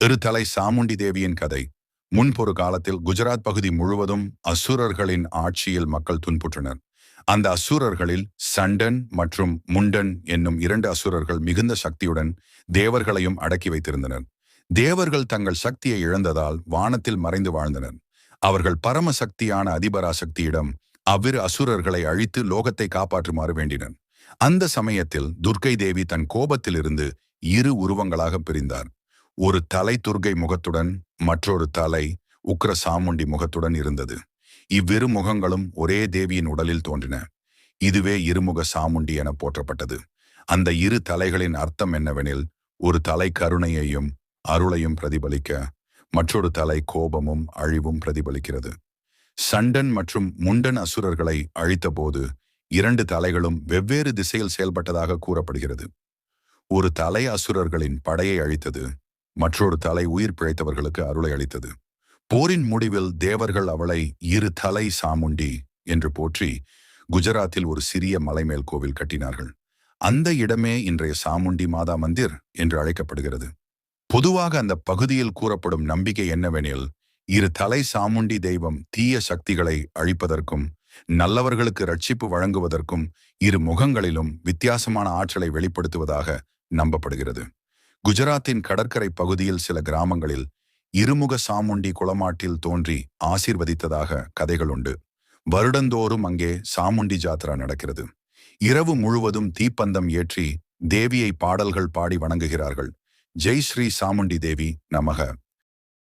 இருதலை சாமுண்டி தேவியின் கதை. முன்பொரு காலத்தில் குஜராத் பகுதி முழுவதும் அசுரர்களின் ஆட்சியில் மக்கள் துன்புற்றனர். அந்த அசுரர்களில் சண்டன் மற்றும் முண்டன் என்னும் இரண்டு அசுரர்கள் மிகுந்த சக்தியுடன் தேவர்களையும் அடக்கி வைத்திருந்தனர். தேவர்கள் தங்கள் சக்தியை இழந்ததால் வானத்தில் மறைந்து வாழ்ந்தனர். அவர்கள் பரம சக்தியான அதிபராசக்தியிடம் அவ்விரு அசுரர்களை அழித்து லோகத்தை காப்பாற்றுமாறு வேண்டினர். அந்த சமயத்தில் துர்க்கை தேவி தன் கோபத்திலிருந்து இரு உருவங்களாக பிரிந்தார். ஒரு தலை துர்கை முகத்துடன் மற்றொரு தலை உக்ர சாமுண்டி முகத்துடன் இருந்தது. இவ்விரு முகங்களும் ஒரே தேவியின் உடலில் தோன்றின. இதுவே இருமுக சாமுண்டி என போற்றப்பட்டது. அந்த இரு தலைகளின் அர்த்தம் என்னவெனில் ஒரு தலை கருணையையும் அருளையும் பிரதிபலிக்க மற்றொரு தலை கோபமும் அழிவும் பிரதிபலிக்கிறது. சண்டன் மற்றும் முண்டன் அசுரர்களை அழித்தபோது இரண்டு தலைகளும் வெவ்வேறு திசையில் செயல்பட்டதாக கூறப்படுகிறது. ஒரு தலை அசுரர்களின் படையை அழித்தது மற்றொரு தலை உயிர் பிழைத்தவர்களுக்கு அருளை அளித்தது. போரின் முடிவில் தேவர்கள் அவளை இரு தலை சாமுண்டி என்று போற்றி குஜராத்தில் ஒரு சிறிய மலைமேல் கோவில் கட்டினார்கள். அந்த இடமே இன்றைய சாமுண்டி மாதா மந்திர் என்று அழைக்கப்படுகிறது. பொதுவாக அந்த பகுதியில் கூறப்படும் நம்பிக்கை என்னவெனில் இரு தலை சாமுண்டி தெய்வம் தீய சக்திகளை அழிப்பதற்கும் நல்லவர்களுக்கு ரட்சிப்பு வழங்குவதற்கும் இரு முகங்களிலும் வித்தியாசமான ஆற்றலை வெளிப்படுத்துவதாக நம்பப்படுகிறது. குஜராத்தின் கடற்கரை பகுதியில் சில கிராமங்களில் இருமுக சாமுண்டி குளமாட்டில் தோன்றி ஆசிர்வதித்ததாக கதைகள் உண்டு. வருடந்தோறும் அங்கே சாமுண்டி ஜாத்ரா நடக்கிறது. இரவு முழுவதும் தீப்பந்தம் ஏற்றி தேவியை பாடல்கள் பாடி வணங்குகிறார்கள். ஜெய் ஸ்ரீ சாமுண்டி தேவி நமக.